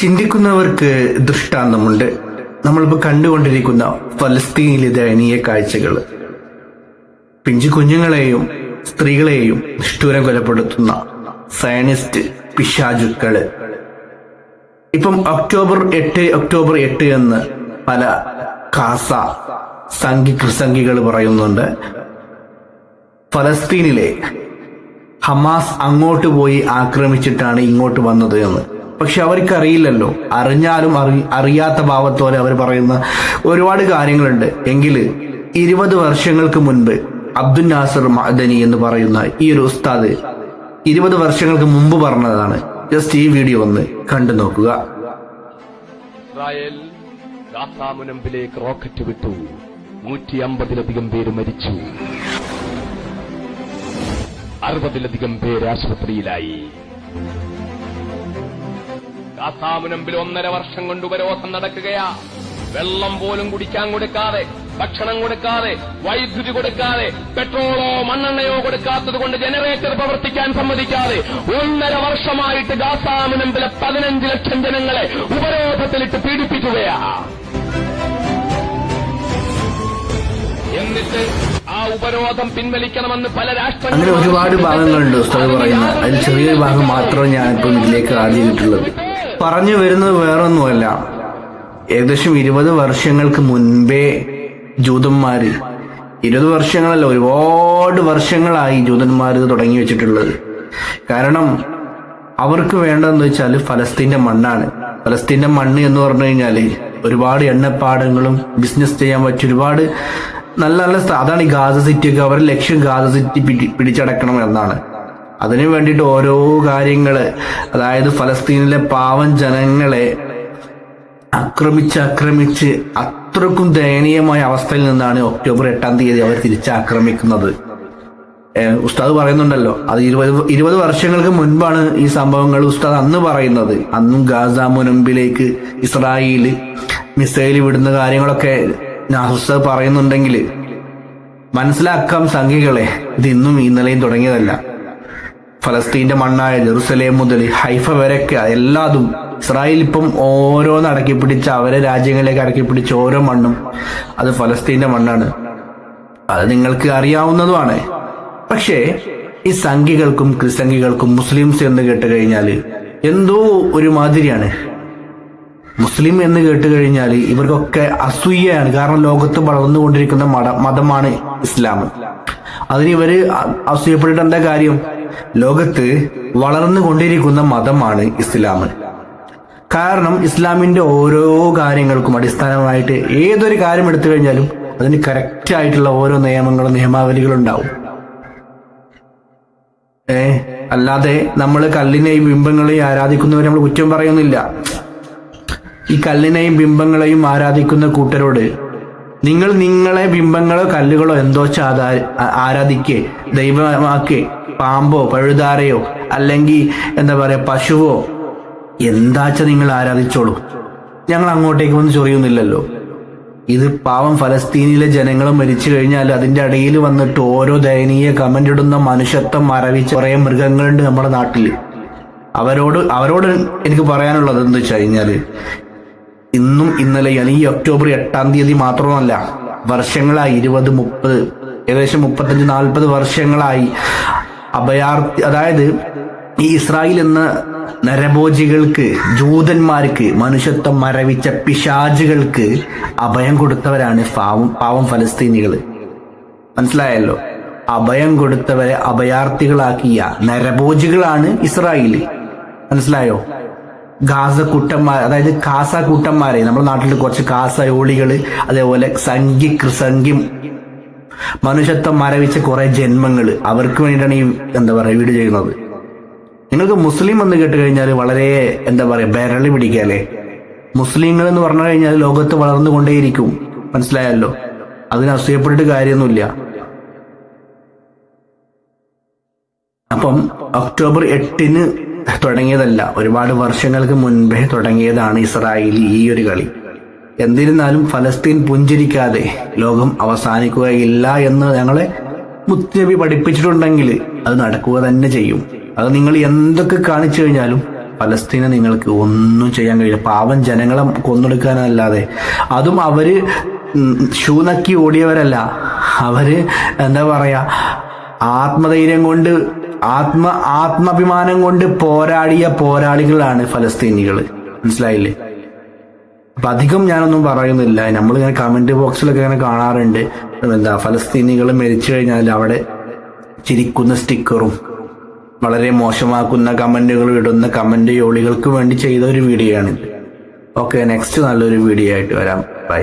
ചിന്തിക്കുന്നവർക്ക് ദൃഷ്ടാന്തമുണ്ട്. നമ്മളിപ്പോൾ കണ്ടുകൊണ്ടിരിക്കുന്ന ഫലസ്തീനിലെ ദയനീയ കാഴ്ചകൾ. പിഞ്ചു കുഞ്ഞുങ്ങളെയും സ്ത്രീകളെയും നിഷ്ഠൂരം കൊലപ്പെടുത്തുന്ന സയനിസ്റ്റ് പിശാചുക്കൾ ഇപ്പം ഒക്ടോബർ എട്ട് ഒക്ടോബർ എട്ട് എന്ന് പല കാസ സംഘി കൃസംഗികൾ പറയുന്നുണ്ട്. ഫലസ്തീനിലെ ഹമാസ് അങ്ങോട്ട് പോയി ആക്രമിച്ചിട്ടാണ് ഇങ്ങോട്ട് വന്നത് എന്ന്. പക്ഷെ അവർക്ക് അറിയില്ലല്ലോ അറിഞ്ഞാലും അറി അറിയാത്ത ഭാവത്തോടെ അവർ പറയുന്ന ഒരുപാട് കാര്യങ്ങളുണ്ട്. എങ്കിൽ ഇരുപത് വർഷങ്ങൾക്ക് മുൻപ് അബ്ദുൽ നാസർ മഅദനി എന്ന് പറയുന്ന ഈ ഒരു ഉസ്താദ് ഇരുപത് വർഷങ്ങൾക്ക് മുമ്പ് പറഞ്ഞതാണ്. ജസ്റ്റ് ഈ വീഡിയോ ഒന്ന് കണ്ടു നോക്കുക. റോക്കറ്റ് വിട്ടു. നൂറ്റി അമ്പതിലധികം പേര് മരിച്ചു. അറുപതിലധികം പേര് ആശുപത്രിയിലായി. ഗാസാമുനമ്പിൽ ഒന്നര വർഷം കൊണ്ട് ഉപരോധം നടക്കുകയാ. വെള്ളം പോലും കുടിക്കാൻ കൊടുക്കാതെ ഭക്ഷണം കൊടുക്കാതെ വൈദ്യുതി കൊടുക്കാതെ പെട്രോളോ മണ്ണെണ്ണയോ കൊടുക്കാത്തത് കൊണ്ട് ജനറേറ്റർ പ്രവർത്തിക്കാൻ സമ്മതിക്കാതെ ഒന്നര വർഷമായിട്ട് ഗാസാമുനമ്പിലെ പതിനഞ്ച് ലക്ഷം ജനങ്ങളെ ഉപരോധത്തിലിട്ട് പീഡിപ്പിക്കുകയാ. എന്നിട്ട് ആ ഉപരോധം പിൻവലിക്കണമെന്ന് പല അങ്ങനെ ഒരുപാട് ഭാഗങ്ങളുണ്ട് ഉസ്താദ് പറയുന്നത്. അതിൽ ചെറിയൊരു ഭാഗം മാത്രമേ ഞാൻ ഇപ്പം ഇതിലേക്ക് ആദ്യമായിട്ടുള്ളത് പറഞ്ഞു വരുന്നത് വേറൊന്നുമല്ല. ഏകദേശം ഇരുപത് വർഷങ്ങൾക്ക് മുൻപേ ജൂതന്മാര് ഇരുപത് വർഷങ്ങളല്ല ഒരുപാട് വർഷങ്ങളായി ജൂതന്മാർ ഇത് തുടങ്ങി വെച്ചിട്ടുള്ളത്. കാരണം അവർക്ക് വേണ്ടതെന്ന് വെച്ചാൽ ഫലസ്തീന്റെ മണ്ണാണ്. ഫലസ്തീന്റെ മണ്ണ് എന്ന് പറഞ്ഞു കഴിഞ്ഞാൽ ഒരുപാട് എണ്ണപ്പാടങ്ങളും ബിസിനസ് ചെയ്യാൻ പറ്റിയ ഒരുപാട് നല്ല നല്ല അതാണ് ഈ ഗാസ സിറ്റി ഒക്കെ. അവരുടെ ലക്ഷ്യം ഗാസ സിറ്റി പിടി- പിടിച്ചടക്കണം എന്നാണ്. അതിനു വേണ്ടിയിട്ട് ഓരോ കാര്യങ്ങൾ അതായത് ഫലസ്തീനിലെ പാവം ജനങ്ങളെ ആക്രമിച്ച് ആക്രമിച്ച് അത്രക്കും ദയനീയമായ അവസ്ഥയിൽ നിന്നാണ് ഒക്ടോബർ എട്ടാം തീയതി അവർ തിരിച്ചാക്രമിക്കുന്നത്. ഉസ്താദ് പറയുന്നുണ്ടല്ലോ അത് ഇരുപത് ഇരുപത് വർഷങ്ങൾക്ക് മുൻപാണ് ഈ സംഭവങ്ങൾ ഉസ്താദ് അന്ന് പറയുന്നത്. അന്നും ഗാസ മുനമ്പിലേക്ക് ഇസ്രായേൽ മിസൈൽ വിടുന്ന കാര്യങ്ങളൊക്കെ ഉസ്താദ് പറയുന്നുണ്ടെങ്കിൽ മനസ്സിലാക്കാം സംഖ്യകളെ. ഇത് ഇന്നും ഇന്നലെയും തുടങ്ങിയതല്ല. ഫലസ്തീന്റെ മണ്ണായ ജെറുസലേം മുതൽ ഹൈഫ വരെയൊക്കെ എല്ലാതും ഇസ്രായേൽ ഇപ്പം ഓരോന്ന് അടക്കി പിടിച്ച അവരെ രാജ്യങ്ങളിലേക്ക് അടക്കി പിടിച്ച ഓരോ മണ്ണും അത് ഫലസ്തീന്റെ മണ്ണാണ്. അത് നിങ്ങൾക്ക് അറിയാവുന്നതുമാണ്. പക്ഷേ ഈ സംഘികൾക്കും ക്രിസംഘികൾക്കും മുസ്ലിംസ് എന്ന് കേട്ട് കഴിഞ്ഞാൽ എന്തോ ഒരു മാതിരിയാണ് മുസ്ലിം എന്ന് കേട്ട് കഴിഞ്ഞാൽ ഇവർക്കൊക്കെ അസൂയയാണ്. കാരണം ലോകത്ത് വളർന്നുകൊണ്ടിരിക്കുന്ന മത മതമാണ് ഇസ്ലാം. അതിന് ഇവർ അസൂയപ്പെട്ടിട്ട് എന്താ കാര്യം? ലോകത്ത് വളർന്നുകൊണ്ടിരിക്കുന്ന മതമാണ് ഇസ്ലാം കാരണം ഇസ്ലാമിന്റെ ഓരോ കാര്യങ്ങൾക്കും അടിസ്ഥാനമായിട്ട് ഏതൊരു കാര്യം എടുത്തു കഴിഞ്ഞാലും അതിന് കറക്റ്റ് ആയിട്ടുള്ള ഓരോ നിയമങ്ങളും നിയമാവലികളും ഉണ്ടാവും. ഏ? അല്ലാതെ നമ്മൾ കല്ലിനെയും ബിംബങ്ങളെയും ആരാധിക്കുന്നവരെ നമ്മൾ കുറ്റം പറയുന്നില്ല. ഈ കല്ലിനെയും ബിംബങ്ങളെയും ആരാധിക്കുന്ന കൂട്ടരോട് നിങ്ങൾ നിങ്ങളെ ബിംബങ്ങളോ കല്ലുകളോ എന്തോ ചാതാ ആരാധിക്കേ ദൈവമാക്കേ പാമ്പോ പഴുതാരയോ അല്ലെങ്കിൽ എന്താ പറയാ പശുവോ എന്താച്ച നിങ്ങൾ ആരാധിച്ചോളൂ. ഞങ്ങൾ അങ്ങോട്ടേക്ക് വന്ന് ചൊറിയുന്നില്ലല്ലോ. ഇത് പാവം ഫലസ്തീനിലെ ജനങ്ങൾ മരിച്ചു കഴിഞ്ഞാൽ അതിന്റെ ഇടയിൽ വന്നിട്ട് ഓരോ ദയനീയ കമന്റ് ഇടുന്ന മനുഷ്യത്വം മരവിച്ച കുറെ മൃഗങ്ങളുണ്ട് നമ്മുടെ നാട്ടിൽ. അവരോട് അവരോട് എനിക്ക് പറയാനുള്ളത് എന്താ വെച്ച് കഴിഞ്ഞാൽ ഇന്നും ഇന്നലെ അല്ലെങ്കിൽ ഒക്ടോബർ എട്ടാം തീയതി മാത്രമല്ല വർഷങ്ങളായി ഇരുപത് മുപ്പത് ഏകദേശം മുപ്പത്തഞ്ച് നാൽപ്പത് വർഷങ്ങളായി അഭയാർത്ഥി അതായത് ഈ ഇസ്രായേൽ എന്ന നരഭോജികൾക്ക് ജൂതന്മാർക്ക് മനുഷ്യത്വം മരവിച്ച പിശാചുകൾക്ക് അഭയം കൊടുത്തവരാണ് പാവം പാവം ഫലസ്തീനികൾ മനസ്സിലായല്ലോ? അഭയം കൊടുത്തവരെ അഭയാർത്ഥികളാക്കിയ നരഭോജികളാണ് ഇസ്രായേൽ മനസ്സിലായോ? ഗാസ കൂട്ടന്മാർ അതായത് കാസ കൂട്ടന്മാരെ നമ്മുടെ നാട്ടിൽ കുറച്ച് കാസയോളികൾ അതേപോലെ സംഘി കൃസംഖ്യം മനുഷ്യത്വം മരവിച്ച കുറെ ജന്മങ്ങൾ അവർക്ക് വേണ്ടിയിട്ടാണ് ഈ എന്താ പറയാ വീട് ചെയ്യുന്നത്. നിങ്ങൾക്ക് മുസ്ലിം എന്ന് കേട്ട് കഴിഞ്ഞാൽ വളരെ എന്താ പറയാ ബരളി പിടിക്കാല്ലേ മുസ്ലിങ്ങൾ എന്ന് പറഞ്ഞു കഴിഞ്ഞാൽ ലോകത്ത് വളർന്നുകൊണ്ടേയിരിക്കും. മനസ്സിലായല്ലോ? അതിന് അസൂയപ്പെട്ടിട്ട് കാര്യമൊന്നുമില്ല. അപ്പം ഒക്ടോബർ എട്ടിന് തുടങ്ങിയതല്ല. ഒരുപാട് വർഷങ്ങൾക്ക് മുൻപേ തുടങ്ങിയതാണ് ഇസ്രായേൽ ഈ ഒരു കളി. എന്നിരുന്നാലും ഫലസ്തീൻ പുഞ്ചിരിക്കാതെ ലോകം അവസാനിക്കുകയില്ല എന്ന് ഞങ്ങളെ മുത്തബി പഠിപ്പിച്ചിട്ടുണ്ടെങ്കിൽ അത് നടക്കുക തന്നെ ചെയ്യും. അത് നിങ്ങൾ എന്തൊക്കെ കാണിച്ചു കഴിഞ്ഞാലും ഫലസ്തീനെ നിങ്ങൾക്ക് ഒന്നും ചെയ്യാൻ കഴിയില്ല. പാവം ജനങ്ങളെ കൊന്നെടുക്കാനല്ലാതെ. അതും അവർ ഉം, ഷൂ നക്കി ഓടിയവരല്ല. അവർ എന്താ പറയാ ആത്മധൈര്യം കൊണ്ട് ആത്മ ആത്മാഭിമാനം കൊണ്ട് പോരാടിയ പോരാളികളാണ് ഫലസ്തീനികൾ. മനസ്സിലായില്ലേ? അപ്പൊ അധികം ഞാനൊന്നും പറയുന്നില്ല. നമ്മൾ ഇങ്ങനെ കമന്റ് ബോക്സിലൊക്കെ ഇങ്ങനെ കാണാറുണ്ട്. എന്താ ഫലസ്തീനികൾ മരിച്ചു കഴിഞ്ഞാൽ അവിടെ ചിരിക്കുന്ന സ്റ്റിക്കറും വളരെ മോശമാക്കുന്ന കമന്റുകൾ ഇടുന്ന കമന്റ് യോളികൾക്ക് വേണ്ടി ചെയ്ത ഒരു വീഡിയോ ആണ് ഓക്കെ നെക്സ്റ്റ് നല്ലൊരു വീഡിയോ ആയിട്ട് വരാം. ബൈ